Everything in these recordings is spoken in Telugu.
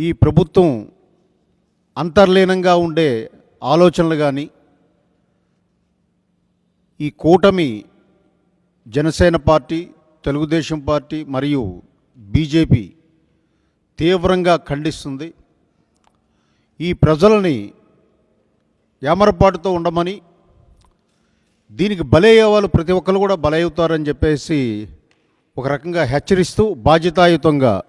ఈ ప్రభుత్వం అంతర్లీనంగా ఉండే ఆలోచనలు కానీ ఈ కూటమి జనసేన పార్టీ తెలుగుదేశం పార్టీ మరియు బీజేపీ తీవ్రంగా ఖండిస్తుంది. ఈ ప్రజలని ఏమరపాటుతో ఉండమని దీనికి బలయ్యే వాళ్ళు ప్రతి ఒక్కరు కూడా బలవుతారని చెప్పేసి ఒక రకంగా హెచ్చరిస్తూ బాధ్యతాయుతంగా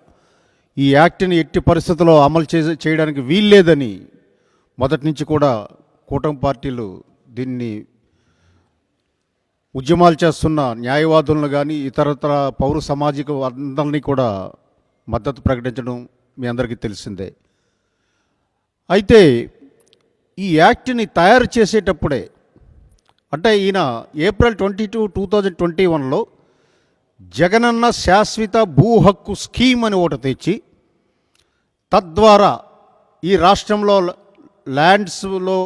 ఈ యాక్ట్ని ఎట్టి పరిస్థితుల్లో అమలు చే చేయడానికి వీల్లేదని మొదటి నుంచి కూడా కూటమి పార్టీలు దీన్ని ఉద్యమాలు చేస్తున్న న్యాయవాదులను కానీ ఇతరతర పౌర సామాజిక అందరినీ కూడా మద్దతు ప్రకటించడం మీ అందరికీ తెలిసిందే. అయితే ఈ యాక్ట్ని తయారు చేసేటప్పుడే అంటే ఈయన April twenty two two thousand twenty వన్లో జగనన్న శాశ్వత భూ హక్కు స్కీమ్ అని ఒకటి తెచ్చి తద్వారా ఈ రాష్ట్రంలో ల్యాండ్స్లో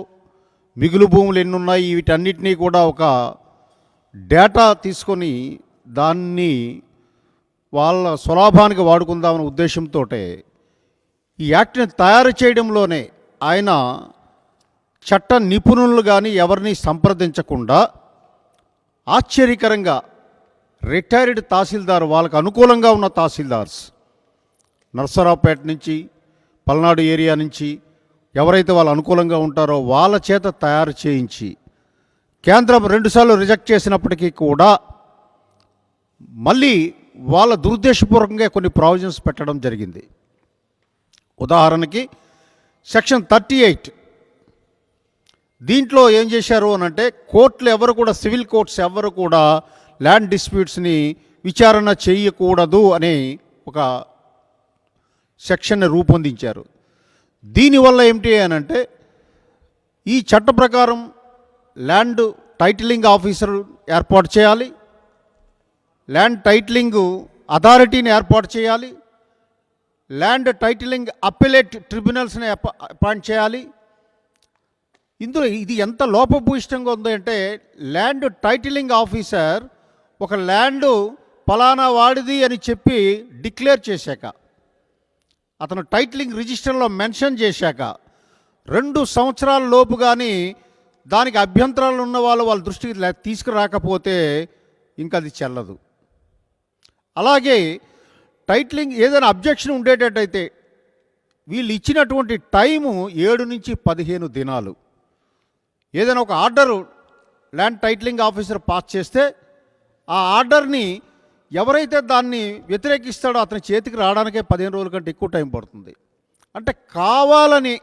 మిగులు భూములు ఎన్ని ఉన్నాయి వీటన్నిటినీ కూడా ఒక డేటా తీసుకొని దాన్ని వాళ్ళ స్వలాభానికి వాడుకుందామనే ఉద్దేశంతో ఈ యాక్ట్ని తయారు చేయడంలోనే ఆయన చట్ట నిపుణులు కానీ ఎవరిని సంప్రదించకుండా ఆశ్చర్యకరంగా రిటైర్డ్ తహసీల్దార్ వాళ్ళకు అనుకూలంగా ఉన్న తహసీల్దార్స్. నర్సరావుపేట నుంచి పల్నాడు ఏరియా నుంచి ఎవరైతే వాళ్ళు అనుకూలంగా ఉంటారో వాళ్ళ చేత తయారు చేయించి కేంద్రం రెండుసార్లు రిజెక్ట్ చేసినప్పటికీ కూడా మళ్ళీ వాళ్ళ దురుద్దేశపూర్వకంగా కొన్ని ప్రావిజన్స్ పెట్టడం జరిగింది. ఉదాహరణకి సెక్షన్ థర్టీ ఎయిట్. దీంట్లో ఏం చేశారు అని అంటే కోర్టులు ఎవరు కూడా సివిల్ కోర్ట్స్ ఎవరు కూడా ల్యాండ్ డిస్ప్యూట్స్ని విచారణ చేయకూడదు అనే ఒక సెక్షన్ని రూపొందించారు. దీనివల్ల ఏమిటి అని అంటే ఈ చట్ట ప్రకారం ల్యాండ్ టైటిలింగ్ ఆఫీసర్ ఏర్పాటు చేయాలి ల్యాండ్ టైటిలింగ్ అథారిటీని ఏర్పాటు చేయాలి ల్యాండ్ టైటిలింగ్ అప్పిలేట్ ట్రిబ్యునల్స్ని అపాయింట్ చేయాలి. ఇందులో ఇది ఎంత లోపభూయిష్టంగా ఉంది అంటే ల్యాండ్ టైటిలింగ్ ఆఫీసర్ ఒక ల్యాండు పలానా వాడిది అని చెప్పి డిక్లేర్ చేశాక అతను టైటిలింగ్ రిజిస్టర్లో మెన్షన్ చేశాక రెండు సంవత్సరాల లోపు కానీ దానికి అభ్యంతరాలు ఉన్న వాళ్ళు వాళ్ళ దృష్టికి తీసుకురాకపోతే ఇంకా అది చెల్లదు. అలాగే టైటిలింగ్ ఏదైనా అబ్జెక్షన్ ఉండేటట్టయితే వీళ్ళు ఇచ్చినటువంటి టైము ఏడు నుంచి పదిహేను దినాలు. ఏదైనా ఒక order land titling officer pass చేస్తే ఆ ఆర్డర్ని ఎవరైతే దాన్ని వ్యతిరేకిస్తాడో అతని చేతికి రావడానికే పదిహేను రోజుల కంటే ఎక్కువ టైం పడుతుంది. అంటే కావాలని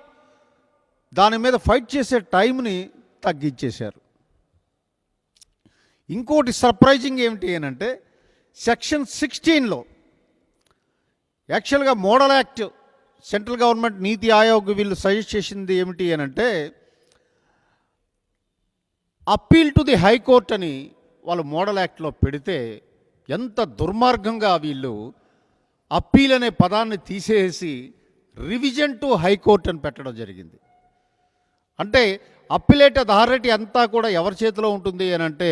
దాని మీద ఫైట్ చేసే టైంని తగ్గించేశారు. ఇంకోటి సర్ప్రైజింగ్ ఏమిటి అని అంటే సెక్షన్ సిక్స్టీన్లో యాక్చువల్గా మోడల్ యాక్ట్ సెంట్రల్ గవర్నమెంట్ నీతి ఆయోగ్ వీళ్ళు సజెస్ట్ చేసింది ఏమిటి అని అంటే అప్పీల్ టు ది హైకోర్ట్ అని వాళ్ళు మోడల్ యాక్ట్లో పెడితే ఎంత దుర్మార్గంగా వీళ్ళు అప్పీల్ అనే పదాన్ని తీసేసి రివిజన్ టు హైకోర్టు అని పెట్టడం జరిగింది. అంటే అప్పిలేట్ అథారిటీ అంతా కూడా ఎవరి చేతిలో ఉంటుంది అని అంటే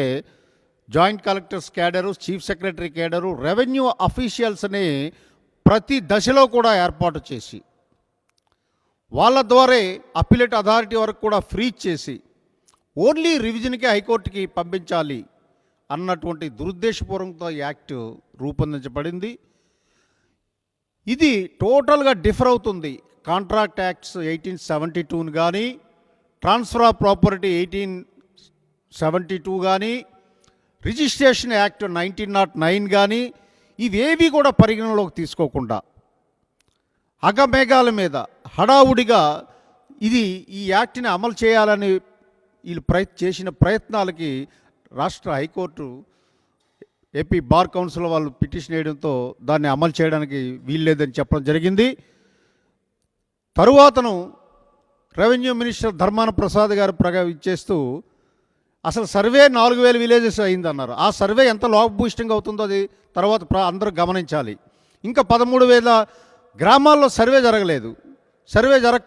joint collectors cadre chief secretary cadre revenue అఫీషియల్స్ని ప్రతి దశలో కూడా ఏర్పాటు చేసి వాళ్ళ ద్వారే అప్పిలేట్ అథారిటీ వరకు కూడా ఫ్రీ చేసి ఓన్లీ రివిజన్కి హైకోర్టుకి పంపించాలి అన్నటువంటి దురుద్దేశపూర్వకంతో యాక్ట్ రూపొందించబడింది. ఇది టోటల్గా డిఫర్ అవుతుంది. కాంట్రాక్ట్ యాక్ట్స్ ఎయిటీన్ సెవెంటీ టూని కానీ transfer of property eighteen seventy two కానీ registration act nineteen nought nine కానీ ఇవేవి కూడా పరిగణలోకి తీసుకోకుండా అగమేఘాల మీద హడావుడిగా ఇది ఈ యాక్ట్ని అమలు చేయాలని వీళ్ళు ప్రయత్ చేసిన ప్రయత్నాలకి రాష్ట్ర high court AP bar council వాళ్ళు పిటిషన్ వేయడంతో దాన్ని అమలు చేయడానికి వీల్లేదని చెప్పడం జరిగింది. తరువాతను రెవెన్యూ మినిస్టర్ ధర్మాన ప్రసాద్ గారు ప్రగా ఇచ్చేస్తూ అసలు సర్వే నాలుగు వేల విలేజెస్ అయిందన్నారు. ఆ సర్వే ఎంత లోపభూయిష్టంగా అవుతుందో అది తర్వాత ప్ర- అందరూ గమనించాలి. ఇంకా పదమూడు వేల గ్రామాల్లో సర్వే జరగలేదు. సర్వే జరగకుండా